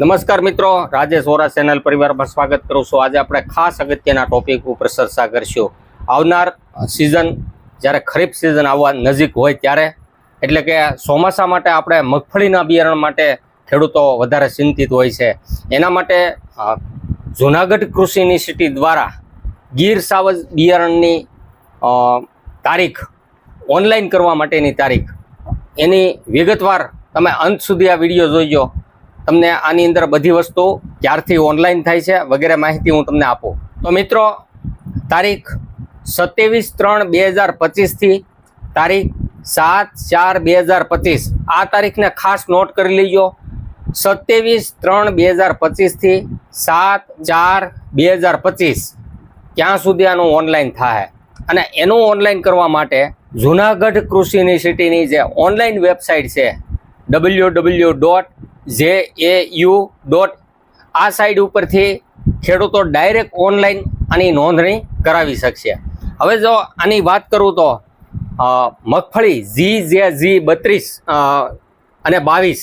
નમસ્કાર મિત્રો, રાજેશ વોરા ચેનલ પરિવારમાં સ્વાગત કરું છું. આજે આપણે ખાસ અગત્યના ટોપિક ઉપર ચર્ચા કરશું. આવનાર સિઝન જ્યારે ખરીફ સિઝન આવવા નજીક હોય ત્યારે, એટલે કે ચોમાસા માટે આપણે મગફળીના બિયારણ માટે ખેડૂતો વધારે ચિંતિત હોય છે. એના માટે જૂનાગઢ કૃષિ યુનિવર્સિટી દ્વારા ગીર સાવજ બિયારણની તારીખ ઓનલાઈન કરવા માટેની તારીખ. એની વિગતવાર તમે અંત સુધી આ વીડિયો જોઈજો. તમને આની અંદર બધી વસ્તુ ક્યારથી ઓનલાઈન થાય છે વગેરે માહિતી હું તમને આપું. તો મિત્રો, તારીખ સત્યાવીસ ત્રણ બે હજાર પચીસથી તારીખ સાત ચાર બે હજાર પચીસ. આ તારીખને ખાસ નોટ કરી લેજો. સત્યાવીસ ત્રણ બે હજાર પચીસથી સાત ચાર બે હજાર પચીસ. ક્યાં સુધી આનું ઓનલાઈન થાય. અને એનું ઓનલાઈન કરવા માટે જુનાગઢ કૃષિ યુનિવર્સિટીની જે ઓનલાઈન વેબસાઇટ છે W W dot J A U dot આ સાઇટ ઉપરથી ખેડૂતો ડાયરેક્ટ ઓનલાઈન આની નોંધણી કરાવી શકશે. હવે જો આની વાત કરું તો મગફળી જી જે જી બત્રીસ અને બાવીસ.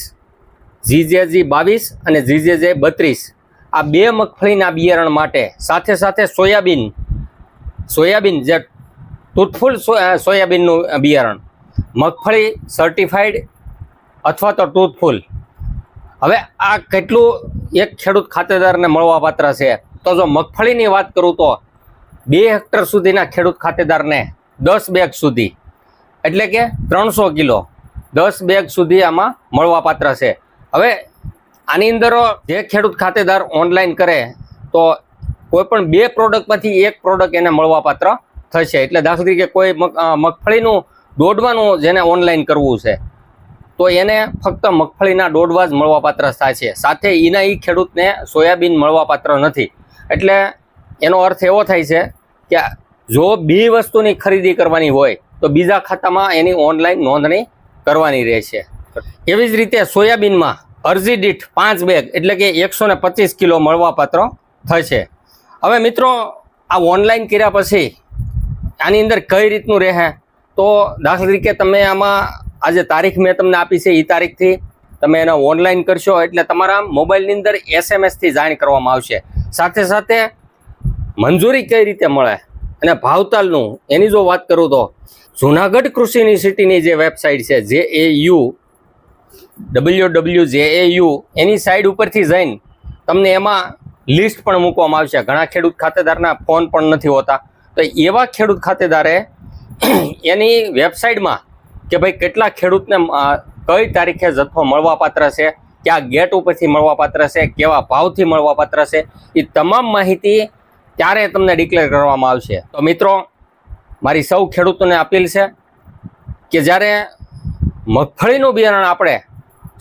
જી જે જી બાવીસ અને જી જે જે બત્રીસ. આ બે મગફળીના બિયારણ માટે સાથે સાથે સોયાબીન સોયાબીન જે ટૂથફુલ સોયાબીનનું બિયારણ. મગફળી સર્ટિફાઈડ અથવા તો ટૂથફુલ હવે આ કેટલું એક ખેડૂત ખાતેદારને મળવાપાત્ર છે? તો જો મગફળીની વાત કરું તો બે હેક્ટર સુધીના ખેડૂત ખાતેદારને દસ બેગ સુધી. એટલે કે ત્રણસો કિલો દસ બેગ સુધી આમાં મળવાપાત્ર છે. હવે આની અંદર જે ખેડૂત ખાતેદાર ઓનલાઈન કરે, તો કોઈપણ બે પ્રોડક્ટમાંથી એક પ્રોડક્ટ એને મળવાપાત્ર થશે. એટલે દાખલા તરીકે કોઈ મગ- મગફળીનું દોડવાનું જેને ઓનલાઈન કરવું છે. તો એને ફક્ત મગફળીના દોઢવા જ મળવાપાત્ર થાય છે. સાથે એના એ ખેડૂતને સોયાબીન મળવાપાત્ર નથી. એટલે એનો અર્થ એવો થાય છે કે જો બે વસ્તુની ખરીદી કરવાની હોય, તો બીજા ખાતામાં એની ઓનલાઈન નોંધણી કરવાની રહેશે એવી જ રીતે સોયાબીનમાં અરજી દીઠ પાંચ બેગ એટલે કે એકસો પચીસ કિલો મળવાપાત્ર થશે હવે મિત્રો, આ ઓનલાઈન કર્યા પછી આની અંદર કઈ રીતનું રહે? તો દાખલા તરીકે તમે આમાં આજે તારીખ મેં તમને આપી છે એ તારીખથી તમે એને ઓનલાઈન કરશો એટલે તમારા મોબાઈલની અંદર એસએમએસથી જાણ કરવામાં આવશે. સાથે સાથે મંજૂરી કઈ રીતે મળે અને ભાવતાલનું, એની જો વાત કરું તો, જુનાગઢ કૃષિ યુનિવર્સિટીની જે વેબસાઇટ છે જે એ યુ ડબલ્યુ ડબલ્યુ જે એ યુ એની સાઈડ ઉપરથી જઈને તમને એમાં લિસ્ટ પણ મૂકવામાં આવશે. ઘણા ખેડૂત ખાતેદારના ફોન પણ નથી હોતા. તો એવા ખેડૂત ખાતેદારે એની વેબસાઇટમાં કે ભાઈ કેટલા ખેડૂતને કઈ તારીખે જથ્થો મળવાપાત્ર છે, કયા ગેટ ઉપરથી મળવાપાત્ર છે, કેવા ભાવથી મળવાપાત્ર છે એ તમામ માહિતી ત્યારે તમને ડિક્લેર કરવામાં આવશે. તો મિત્રો, મારી સૌ ખેડૂતોને અપીલ છે કે જ્યારે મગફળીનું બિયારણ આપણે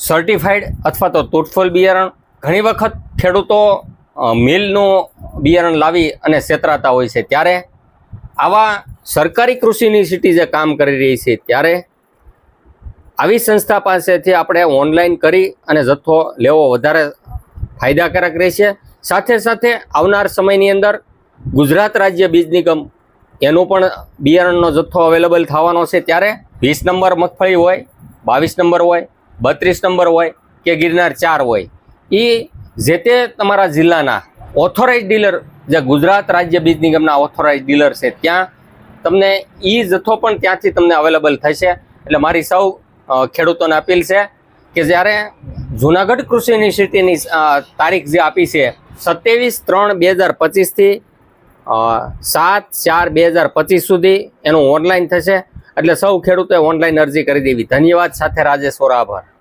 સર્ટિફાઈડ અથવા તો તૂટફોલ બિયારણ, ઘણી વખત ખેડૂતો મિલનું બિયારણ લાવી અને છેતરાતા હોય છે. ત્યારે આવા સરકારી કૃષિ યુનિવર્સિટી જે કામ કરી રહી છે, ત્યારે આવી સંસ્થા પાસેથી આપણે ઓનલાઈન કરી અને જથ્થો લેવો વધારે ફાયદાકારક રહેશે. સાથે સાથે આવનાર સમયની અંદર ગુજરાત રાજ્ય બીજ નિગમ એનું પણ બિયારણનો જથ્થો અવેલેબલ થવાનો છે ત્યારે વીસ નંબર મગફળી હોય, બાવીસ નંબર હોય, બત્રીસ નંબર હોય કે ગિરનાર ચાર હોય. એ જે તે તમારા જિલ્લાના ઓથોરાઇઝ ડીલર જે ગુજરાત રાજ્ય બીજ નિગમના ઓથોરાઇઝ ડીલર છે, ત્યાં તમને એ જથ્થો પણ ત્યાંથી તમને અવેલેબલ થશે. એટલે મારી સૌ ખેડૂતોને અપીલ છે કે જ્યારે જુનાગઢ કૃષિ યુનિવર્સિટીની તારીખ જે આપી છે, સત્યાવીસ ત્રણ બે હજાર પચીસથી સાત ચાર બે હજાર પચીસ સુધી એનું ઓનલાઈન થશે. એટલે સૌ ખેડૂતોએ ઓનલાઈન અરજી કરી દેવી. ધન્યવાદ સાથે રાજેશ્વર આભાર.